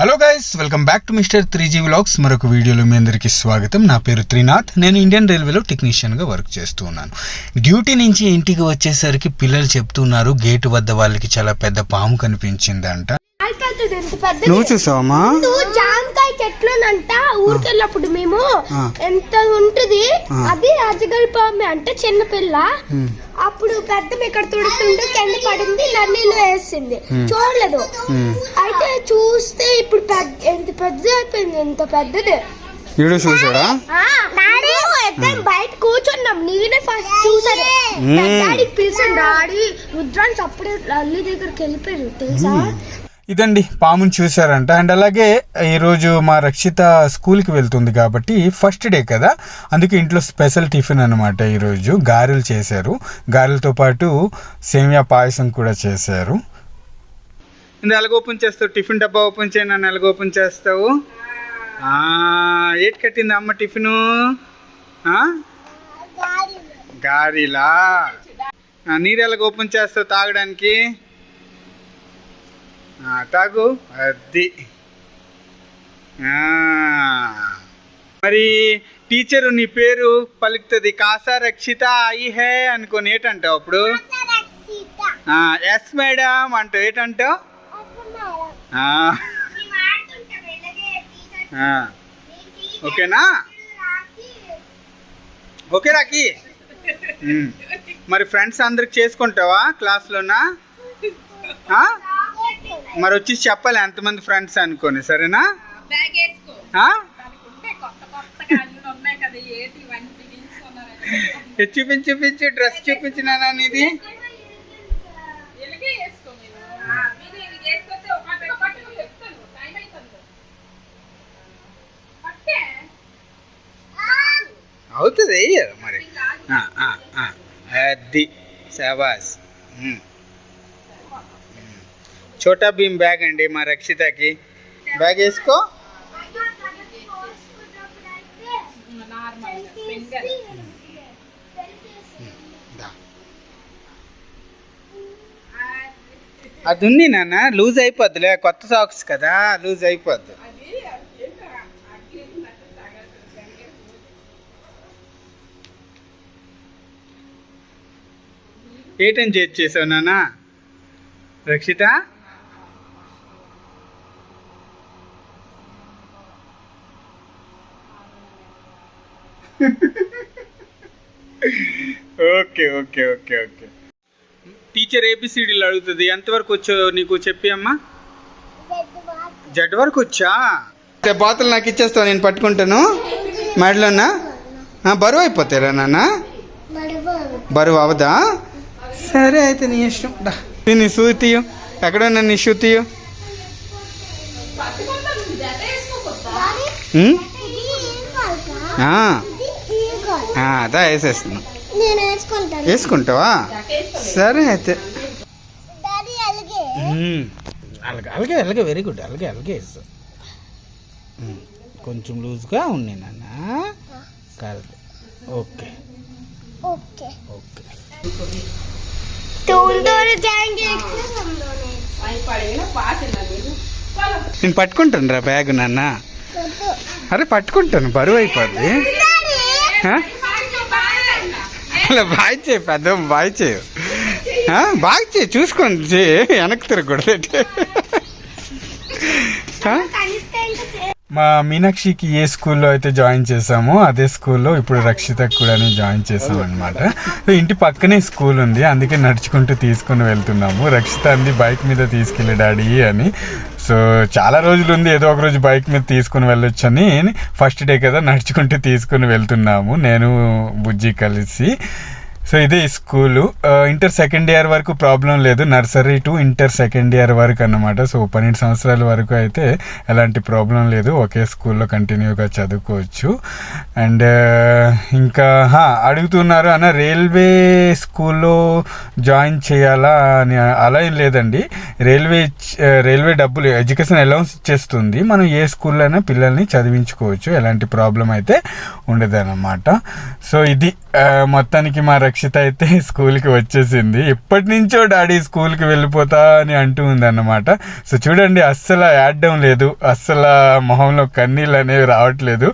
Hello guys welcome back to mister three G vlogs మరొక వీడియోలో మీ అందరికీ స్వాగతం. నా పేరు త్రినాథ్. నేను ఇండియన్ రైల్వేలో టెక్నీషియన్గా వర్క్ చేస్తూ ఉన్నాను. డ్యూటీ నుంచి ఇంటికి వచ్చేసరికి పిల్లలు చెప్తున్నారు గేటు వద్ద వాళ్ళకి చాలా పెద్ద పాము కనిపించిందంట. నువ్వు చూసావమ్మా? జామకాయ చెట్లునంట. ఊరికెళ్ళినప్పుడు మేము. ఎంత ఉంటది. అది రాజగల్ పాము అంటే చిన్న పిల్ల. అప్పుడు పెద్ద ఇక్కడ తుడుతుంటే కింద పడింది నన్నీళ్ళు వేసింది. చూడలేదు. అయితే చూస్తే ఇప్పుడు పెద్ద ఎంత పెద్దది అయిపోయింది ఎంత పెద్దది? వీడియో చూసాడా? బయట కూర్చున్నాం. నేనే ఫస్ట్ చూసాను డాడీకి పిలిచాను డాడీ రుద్రాన్స్ అప్పుడే అల్లి దగ్గరికి వెళ్ళిపోయారు తెలుసా? ఇదండి పాముని చూశారంట. అండ్ అలాగే ఈరోజు మా రక్షిత స్కూల్కి వెళ్తుంది కాబట్టి ఫస్ట్ డే కదా. అందుకే ఇంట్లో స్పెషల్ టిఫిన్ అనమాట ఈరోజు గారెలు చేశారు. గారెలతో పాటు సేమియా పాయసం కూడా చేశారు. ఎలాగ ఓపెన్ చేస్తావు? టిఫిన్ డబ్బా ఓపెన్ చేయను ఎలాగ ఓపెన్ చేస్తావు? ఏటి కట్టింది అమ్మ టిఫిను? గారీలా? గారెలా నీరు ఎలాగ ఓపెన్ చేస్తావు తాగడానికి? తాగు. అది. మరి టీచరు నీ పేరు పలుకుతుంది. కాసా రక్షిత అయి హే అనుకొని ఏటంటావు అప్పుడు? ఎస్ మేడం అంటావు. ఏటంటావు. ఓకేనా? ఓకే రాకి. మరి ఫ్రెండ్స్ అందరికి చేసుకుంటావా క్లాస్లోనా? మరి వచ్చి చెప్పాలి ఎంతమంది ఫ్రెండ్స్ అనుకోని సరేనా? చూపించి చూపించి డ్రెస్ చూపించినానా ఇది వేసుకో మీరు. ఆ, చోటా భీమ్ బ్యాగ్ అండి మా రక్షితకి బ్యాగ్ వేసుకో అది ఉంది నాన్న లూజ్ అయిపోద్దిలే కొత్త సాక్స్ కదా లూజ్ అయిపోద్ది. అది ఏటని చేసి చేసావు నాన్న? Rakshita? Okay okay okay okay. Teacher ఏబిసిడీలు అడుగుతుంది. ఎంతవరకు వచ్చో నీకు చెప్పి అమ్మా? జడ్ వరకు వచ్చా? బాతులు నాకు ఇచ్చేస్తావు నేను పట్టుకుంటాను. మెడలోనా? ఆ, బరువు అయిపోతారా నాన్న. బరువు అవదా? సరే అయితే నీ ఇష్టం. నీ షూ తీయు ఎక్కడ నీ షూ తీయు ఆ, అదా వేసుకుంటాను. వేసుకుంటావా? సరే అయితే. అలాగే. అలాగే అలాగే వెరీ గుడ్ అలాగే అలాగే వేస్తా. కొంచెం లూజ్గా ఉంది నాన్న. కాదు ఓకే. ఓకే. ఓకే. నేను పట్టుకుంటాను రా బ్యాగ్ నాన్న. అరే పట్టుకుంటాను. బరువు అయిపోద్ది? అలా బాయ్ చేయి పెద్ద బాయ్ చేయు? బాయ్ చేయి చూసుకోండి చేయి వెనక్కి తిరగకూడదు? మా మీనాక్షికి ఏ స్కూల్లో అయితే జాయిన్ చేసామో అదే స్కూల్లో ఇప్పుడు రక్షితకు కూడా జాయిన్ చేసాం అనమాట ఇంటి పక్కనే స్కూల్ ఉంది. అందుకే నడుచుకుంటూ తీసుకుని వెళ్తున్నాము. రక్షిత అంది బైక్ మీద తీసుకెళ్ళి డాడీ అని. సో చాలా రోజులు ఉంది. ఏదో ఒక రోజు బైక్ మీద తీసుకుని వెళ్ళొచ్చని. ఫస్ట్ డే కదా నడుచుకుంటూ తీసుకుని వెళ్తున్నాము. నేను బుజ్జి కలిసి. సో ఇది స్కూలు. ఇంటర్ సెకండ్ ఇయర్ వరకు ప్రాబ్లం లేదు. Nursery to inter second year వరకు అన్నమాట. సో పన్నెండు సంవత్సరాల వరకు అయితే ఎలాంటి ప్రాబ్లం లేదు. ఒకే స్కూల్లో కంటిన్యూగా చదువుకోవచ్చు. అండ్ ఇంకా అడుగుతున్నారు అన్న రైల్వే స్కూల్లో జాయిన్ చేయాలా అని అలా ఏం లేదండి. రైల్వే రైల్వే డబ్బులు ఎడ్యుకేషన్ అలౌన్స్ ఇచ్చేస్తుంది. మనం ఏ స్కూల్లో అయినా పిల్లల్ని చదివించుకోవచ్చు. ఎలాంటి ప్రాబ్లం అయితే ఉండదన్నమాట. సో ఇది మొత్తానికి మా రక్షిత అయితే స్కూల్కి వచ్చేసింది. ఎప్పటి నుంచో డాడీ స్కూల్కి వెళ్ళిపోతా అని అంటూ ఉంది అన్నమాట సో చూడండి అస్సలు యాడ్డం లేదు. అస్సలు మొహంలో కన్నీళ్ళు అనేవి రావట్లేదు.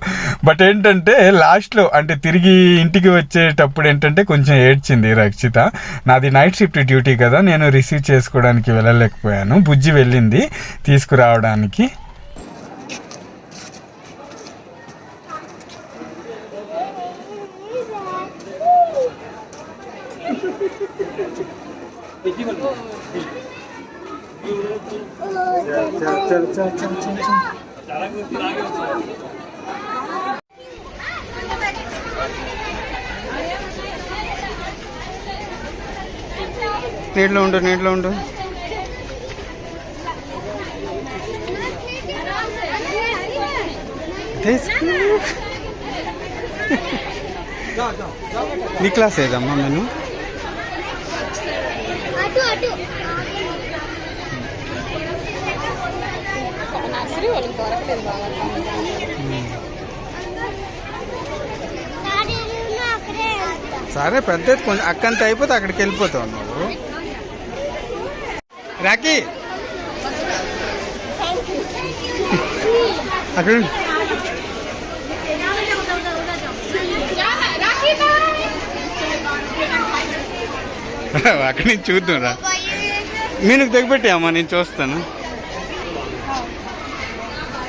బట్ ఏంటంటే లాస్ట్లో అంటే తిరిగి ఇంటికి వచ్చేటప్పుడు ఏంటంటే కొంచెం ఏడ్చింది రక్షిత. నాది నైట్ షిఫ్ట్ డ్యూటీ కదా నేను రిసీవ్ చేసుకోవడానికి వెళ్ళలేకపోయాను. బుజ్జి వెళ్ళింది తీసుకురావడానికి. నీటిలో ఉండు నీటిలో ఉండు. నీ క్లాస్ ఏదమ్మా నేను అటు అటు కానీ వాళ్ళకి దొరకలేదు బాగా సరే పెద్ద కొంచెం అక్కంత అయిపోతే అక్కడికి వెళ్ళిపోతావు నువ్వు. రాకీ అక్కడ అక్కడ అక్కడి నుంచి చూద్దాం రా. మీకు దిగబెట్టి నేను చూస్తాను.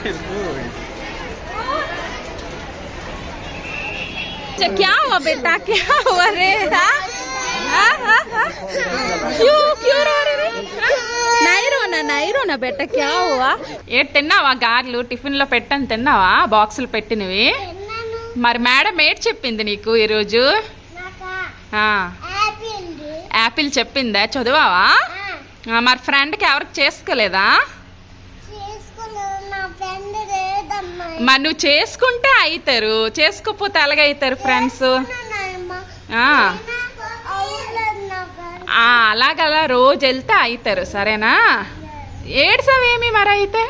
बाय राखी अच्छा, क्या हुआ बेटा क्या हुआ रे हाँ? हाँ, हाँ, हाँ? क्यों क्यों रो रहे रे हाँ? नहीं रोना नहीं रोना बेटा क्या हुआ ఏ తిన్నావా గార్లు టిఫిన్ లో పెట్టని తిన్నావా బాక్సులు పెట్టినవి మరి మేడం ఏటి చెప్పింది నీకు ఈరోజు ఆ, యాపిల్ చెప్పిందా చదివావా ఆ, మరి ఫ్రెండ్కి ఎవరికి చేసుకోలేదా మరి నువ్వు చేసుకుంటే అవుతారు చేసుకోకపోతే ఎలాగ అవుతారు ఫ్రెండ్స్ అలాగలా రోజు వెళ్తే అవుతారు సరేనా? ఏడ్సావేమి మరి అయితే